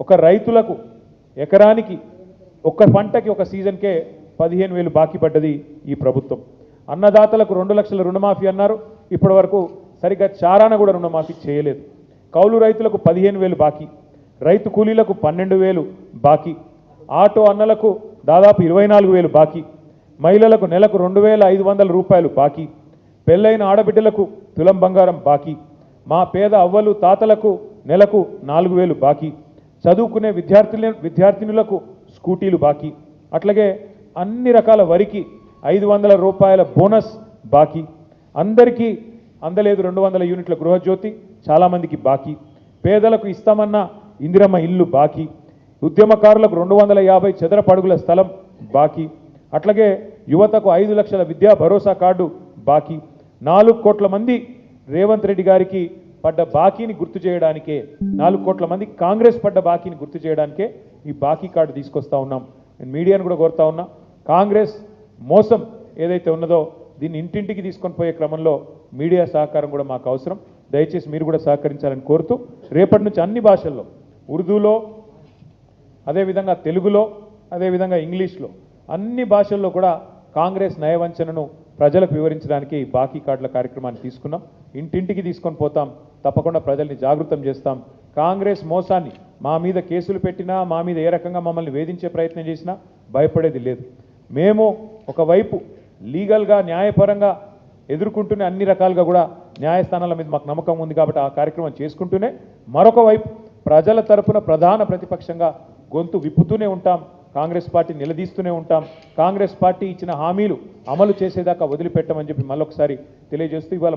ఒక రైతులకు ఎకరానికి ఒక్క పంటకి ఒక సీజన్కే పదిహేను వేలు బాకీ పడ్డది ఈ ప్రభుత్వం. అన్నదాతలకు రెండు లక్షల రుణమాఫీ అన్నారు. ఇప్పటి వరకు సరిగ్గా చారాన కూడా రుణమాఫీ చేయలేదు. కౌలు రైతులకు పదిహేను వేలు బాకీ. రైతు కూలీలకు పన్నెండు వేలు బాకీ. ఆటో అన్నలకు దాదాపు ఇరవై నాలుగు వేలు బాకీ. మహిళలకు నెలకు రెండు వేల ఐదు వందల రూపాయలు బాకీ. పెళ్ళైన ఆడబిడ్డలకు తులం బంగారం బాకీ. మా పేద అవ్వలు తాతలకు నెలకు నాలుగు వేలు బాకీ. చదువుకునే విద్యార్థుల విద్యార్థినులకు స్కూటీలు బాకీ. అట్లాగే అన్ని రకాల వరికి ఐదు వందల రూపాయల బోనస్ బాకీ. అందరికీ అందలేదు రెండు వందల యూనిట్ల గృహజ్యోతి చాలామందికి బాకీ. పేదలకు ఇస్తామన్న ఇందిరమ్మ ఇల్లు బాకీ. ఉద్యమకారులకు రెండు వందల యాభై చదరపడుగుల స్థలం బాకీ. అట్లాగే యువతకు ఐదు లక్షల విద్యా భరోసా కార్డు బాకీ. నాలుగు కోట్ల మంది రేవంత్ రెడ్డి గారికి పడ్డ బాకీని గుర్తు చేయడానికే నాలుగు కోట్ల మంది కాంగ్రెస్ పడ్డ బాకీని గుర్తు చేయడానికే ఈ బాకీ కార్డు తీసుకొస్తా ఉన్నాం. నేను మీడియాను కూడా కోరుతా ఉన్నా. కాంగ్రెస్ మోసం ఏదైతే ఉన్నదో దీన్ని ఇంటింటికి తీసుకొని పోయే క్రమంలో మీడియా సహకారం కూడా మాకు అవసరం. దయచేసి మీరు కూడా సహకరించాలని కోరుతూ రేపటి నుంచి అన్ని భాషల్లో ఉర్దూలో అదేవిధంగా తెలుగులో అదేవిధంగా ఇంగ్లీష్లో అన్ని భాషల్లో కూడా కాంగ్రెస్ నయవంచనను ప్రజలకు వివరించడానికి బాకీ కార్డుల కార్యక్రమాన్ని తీసుకున్నాం. ఇంటింటికి తీసుకొని పోతాం. తప్పకుండా ప్రజల్ని జాగృతం చేస్తాం. కాంగ్రెస్ మోసాన్ని మా మీద కేసులు పెట్టినా మా మీద ఏ రకంగా మమ్మల్ని వేధించే ప్రయత్నం చేసినా భయపడేది లేదు. మేము ఒకవైపు లీగల్గా న్యాయపరంగా ఎదుర్కొంటూనే అన్ని రకాలుగా కూడా న్యాయస్థానాల మీద మాకు నమ్మకం ఉంది కాబట్టి ఆ కార్యక్రమం చేసుకుంటూనే మరొక వైపు ప్రజల తరపున ప్రధాన ప్రతిపక్షంగా గొంతు విప్పుతూనే ఉంటాం. కాంగ్రెస్ పార్టీ నిలదీస్తూనే ఉంటాం. కాంగ్రెస్ పార్టీ ఇచ్చిన హామీలు అమలు చేసేదాకా వదిలిపెట్టమని చెప్పి మళ్ళొకసారి తెలియజేస్తూ ఇవాళ